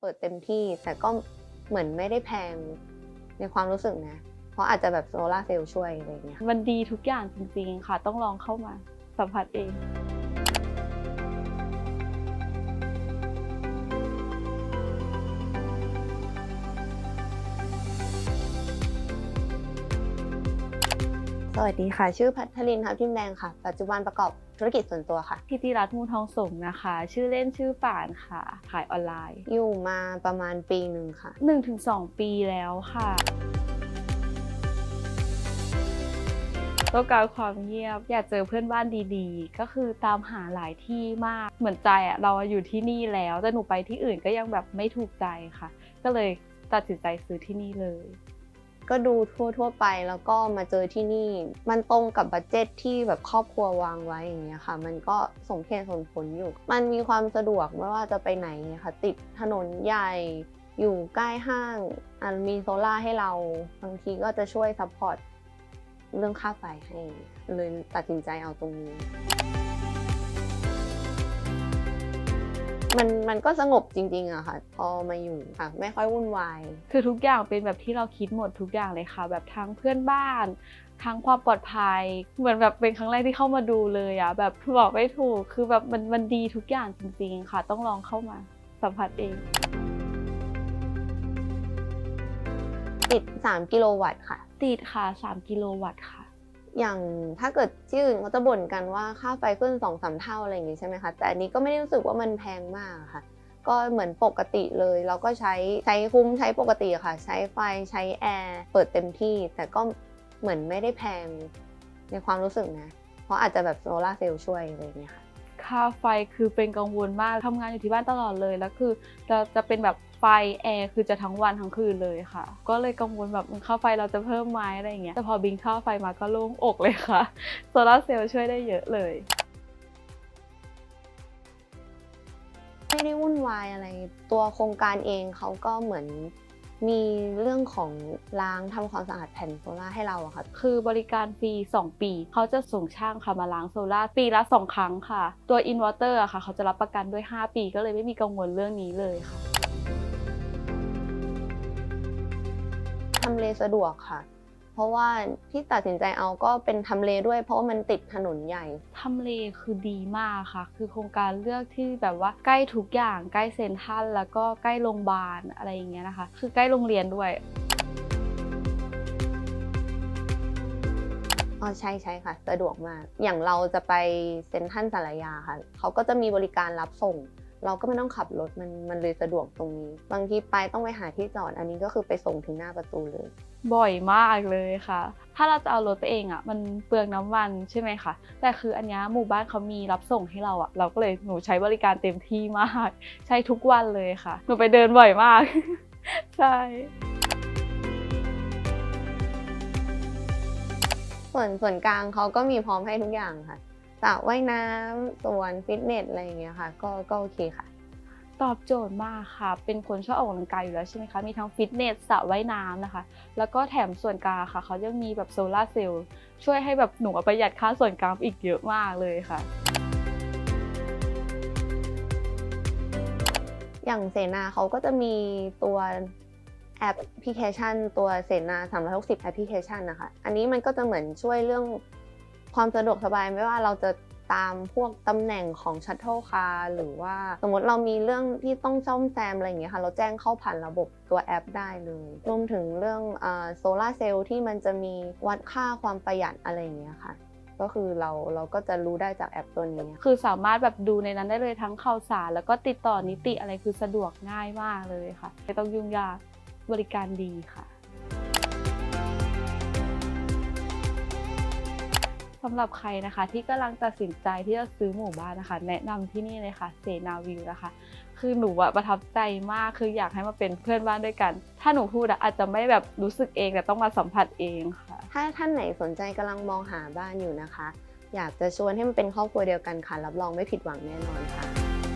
เปิดเต็มที่แต่ก็เหมือนไม่ได้แพงในความรู้สึกนะ เพราะอาจจะแบบโซลาร์เซลล์ช่วยอะไรเงี้ย มันดีทุกอย่างจริงๆค่ะ ต้องลองเข้ามาสัมผัสเอง สวัสดีค่ะ ชื่อพัทลินทับทิมแดงค่ะ ปัจจุบันประกอบธุรกิจส่วนตัวค่ะ พิธีรัตน์มูลทองสงนะคะ ชื่อเล่นชื่อป่านค่ะ ขายออนไลน์ อยู่มาประมาณปีหนึ่งค่ะ 1-2 ปีแล้วค่ะ ต้องการความเงียบอยากเจอเพื่อนบ้านดีๆ ก็คือตามหาหลายที่มากเหมือนใจอะเราอยู่ที่นี่แล้วแต่หนูไปที่อื่นก็ยังแบบไม่ถูกใจค่ะ ก็เลยตัดสินใจซื้อที่นี่เลย ก็ดูทั่วๆไปแล้วก็มาเจอที่นี่ มันตรงกับบัตเจ็ตที่แบบครอบครัววางไว้อย่างเงี้ยค่ะ มันก็สมเหตุสมผลอยู่ มันมีความสะดวกไม่ว่าจะไปไหนค่ะติดถนนใหญ่อยู่ใกล้ห้างอันมีโซล่าให้เราบางทีก็จะช่วยซัพพอร์ตเรื่องค่าไฟให้เลยตัดสินใจเอาตรงนี้ มันมันก็สงบจริงๆอะค่ะ พอมาอยู่ค่ะไม่ค่อยวุ่นวาย คือทุกอย่างเป็นแบบที่เราคิดหมดทุกอย่างเลยค่ะ แบบทั้งเพื่อนบ้านทั้งความปลอดภัย เหมือนแบบเป็นครั้งแรกที่เข้ามาดูเลยอะแบบบอกไม่ถูกคือแบบมันมันดีทุกอย่างจริง ๆ ค่ะ ต้องลองเข้ามาสัมผัสเองติด 3 กิโลวัตต์ค่ะ ติดค่ะ 3 กิโลวัตต์ค่ะ อย่างถ้าเกิดที่อื่นเขาจะบ่นกันว่าค่าไฟขึ้นสองสามเท่าอะไรอย่างงี้ใช่ไหมคะแต่อันนี้ก็ไม่ได้รู้สึกว่ามันแพงมากค่ะ ก็เหมือนปกติเลย เราก็ใช้ใช้คุ้มใช้ปกติค่ะ ใช้ไฟใช้แอร์เปิดเต็มที่ แต่ก็เหมือนไม่ได้แพงในความรู้สึกนะ เพราะอาจจะแบบโซลาร์เซลล์ช่วยอะไรอย่างเงี้ยค่ะ ค่าไฟคือเป็นกังวลมากทำงานอยู่ที่บ้านตลอดเลยแล้วคือจะจะเป็นแบบไฟแอร์คือจะทั้งวันทั้งคืนเลยค่ะ ก็เลยกังวลแบบค่าไฟเราจะเพิ่มไหมอะไรอย่างเงี้ยแต่พอบินค่าไฟมาก็โล่งอกเลยค่ะโซลาร์เซลล์ช่วยได้เยอะเลยไม่ได้วุ่นวายอะไร ตัวโครงการเองเขาก็เหมือน มีเรื่องของล้างทำความสะอาดแผ่นโซล่าให้เราอะค่ะ คือบริการฟรี 2 ปี เขาจะส่งช่างค่ะมาล้างโซล่าปีละ 2 ครั้งค่ะ ตัวอินเวอร์เตอร์อะค่ะ เขาจะรับประกันด้วย 5 ปี ก็เลยไม่มีกังวลเรื่องนี้เลยค่ะทำเลสะดวกค่ะ เพราะว่าที่ตัดสินใจเอาก็เป็นทำเลด้วย เพราะว่ามันติดถนนใหญ่ทำเลคือดีมากค่ะ คือโครงการเลือกที่แบบว่าใกล้ทุกอย่างใกล้เซ็นทรัลแล้วก็ใกล้โรงพยาบาลอะไรอย่างเงี้ยนะคะ คือใกล้โรงเรียนด้วยอ๋อใช่ใช่ค่ะ สะดวกมาก อย่างเราจะไปเซ็นทรัลสารยาค่ะ เขาก็จะมีบริการรับส่ง เราก็ไม่ต้องขับรถมันมันเลยสะดวกตรงนี้ บางทีไปต้องไปหาที่จอดอันนี้ก็คือไปส่งถึงหน้าประตูเลย บ่อยมากเลยค่ะ ถ้าเราจะเอารถไปเองอะ มันเปลืองน้ำมันใช่ไหมคะแต่คืออันเนี้ยหมู่บ้านเขามีรับส่งให้เราอะ เราก็เลยหนูใช้บริการเต็มที่มาก ใช้ทุกวันเลยค่ะ หนูไปเดินบ่อยมาก ใช่ส่วนส่วนกลางเขาก็มีพร้อมให้ทุกอย่างค่ะ สระว่ายน้ำส่วนฟิตเนสอะไรอย่างเงี้ยค่ะ ก็ก็โอเคค่ะ ตอบโจทย์มากค่ะ เป็นคนชอบออกกำลังกายอยู่แล้วใช่ไหมคะ มีทั้งฟิตเนสสระว่ายน้ำนะคะ แล้วก็แถมส่วนกลางค่ะ เขายังมีแบบโซลาร์เซลล์ช่วยให้แบบหนูประหยัดค่าส่วนกลางอีกเยอะมากเลยค่ะอย่างเสนาเขาก็จะมีตัวแอปพลิเคชัน ตัวเสนา360แอปพลิเคชันนะคะ อันนี้มันก็จะเหมือนช่วยเรื่อง ความสะดวกสบายไม่ว่าเราจะตามพวกตำแหน่งของชัตเทิลคาร์หรือว่าสมมติเรามีเรื่องที่ต้องซ่อมแซมอะไรอย่างเงี้ยค่ะเราแจ้งเข้าผ่านระบบตัวแอปได้เลยรวมถึงเรื่องโซลาร์เซลล์ที่มันจะมีวัดค่าความประหยัดอะไรอย่างเงี้ยค่ะก็คือเราเราก็จะรู้ได้จากแอปตัวนี้ คือสามารถแบบดูในนั้นได้เลยทั้งข่าวสาร แล้วก็ติดต่อนิติอะไรคือสะดวกง่ายมากเลยค่ะ ไม่ต้องยุ่งยากบริการดีค่ะ สำหรับใครนะคะที่กำลังตัดสินใจที่จะซื้อหมู่บ้านนะคะ แนะนำที่นี่เลยค่ะเซนาวิวนะคะ คือหนูอะประทับใจมากคืออยากให้มาเป็นเพื่อนบ้านด้วยกัน ถ้าหนูพูดอะอาจจะไม่แบบรู้สึกเองแต่ต้องมาสัมผัสเองค่ะ ถ้าท่านไหนสนใจกำลังมองหาบ้านอยู่นะคะ อยากจะชวนให้มันเป็นครอบครัวเดียวกันค่ะรับรองไม่ผิดหวังแน่นอนค่ะ